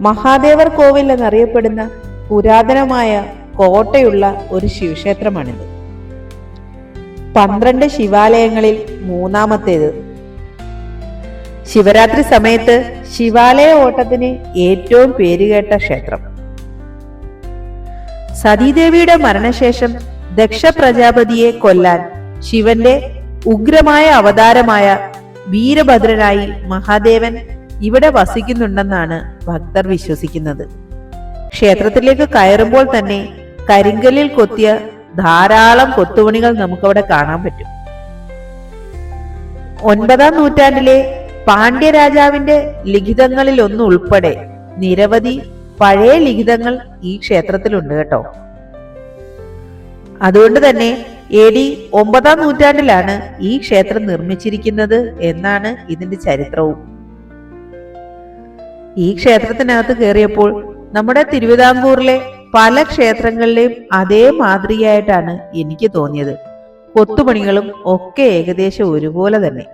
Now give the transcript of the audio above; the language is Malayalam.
മഹാദേവർ കോവിൽ എന്നറിയപ്പെടുന്ന പുരാതനമായ കോട്ടയുള്ള ഒരു ശിവക്ഷേത്രമാണിത് പന്ത്രണ്ട് ശിവാലയങ്ങളിൽ മൂന്നാമത്തേത്. ശിവരാത്രി സമയത്ത് ശിവാലയ ഓട്ടത്തിന് ഏറ്റവും പേരുകേട്ട ക്ഷേത്രം. സതീദേവിയുടെ മരണശേഷം ദക്ഷ പ്രജാപതിയെ കൊല്ലാൻ ശിവന്റെ ഉഗ്രമായ അവതാരമായ വീരഭദ്രനായി മഹാദേവൻ ഇവിടെ വസിക്കുന്നുണ്ടെന്നാണ് ഭക്തർ വിശ്വസിക്കുന്നത്. ക്ഷേത്രത്തിലേക്ക് കയറുമ്പോൾ തന്നെ കരിങ്കല്ലിൽ കൊത്തിയ ധാരാളം കൊത്തുപണികൾ നമുക്കവിടെ കാണാൻ പറ്റും. ഒൻപതാം നൂറ്റാണ്ടിലെ പാണ്ഡ്യരാജാവിന്റെ ലിഖിതങ്ങളിൽ ഒന്ന് ഉൾപ്പെടെ നിരവധി പഴയ ലിഖിതങ്ങൾ ഈ ക്ഷേത്രത്തിലുണ്ട് കേട്ടോ. അതുകൊണ്ട് തന്നെ എ ഡി ഒമ്പതാം നൂറ്റാണ്ടിലാണ് ഈ ക്ഷേത്രം നിർമ്മിച്ചിരിക്കുന്നത് എന്നാണ് ഇതിന്റെ ചരിത്രവും. ഈ ക്ഷേത്രത്തിനകത്ത് കയറിയപ്പോൾ നമ്മുടെ തിരുവിതാംകൂറിലെ പല ക്ഷേത്രങ്ങളിലെയും അതേ മാതൃകയായിട്ടാണ് എനിക്ക് തോന്നിയത്. കൊത്തുപണികളും ഒക്കെ ഏകദേശം ഒരുപോലെ തന്നെ.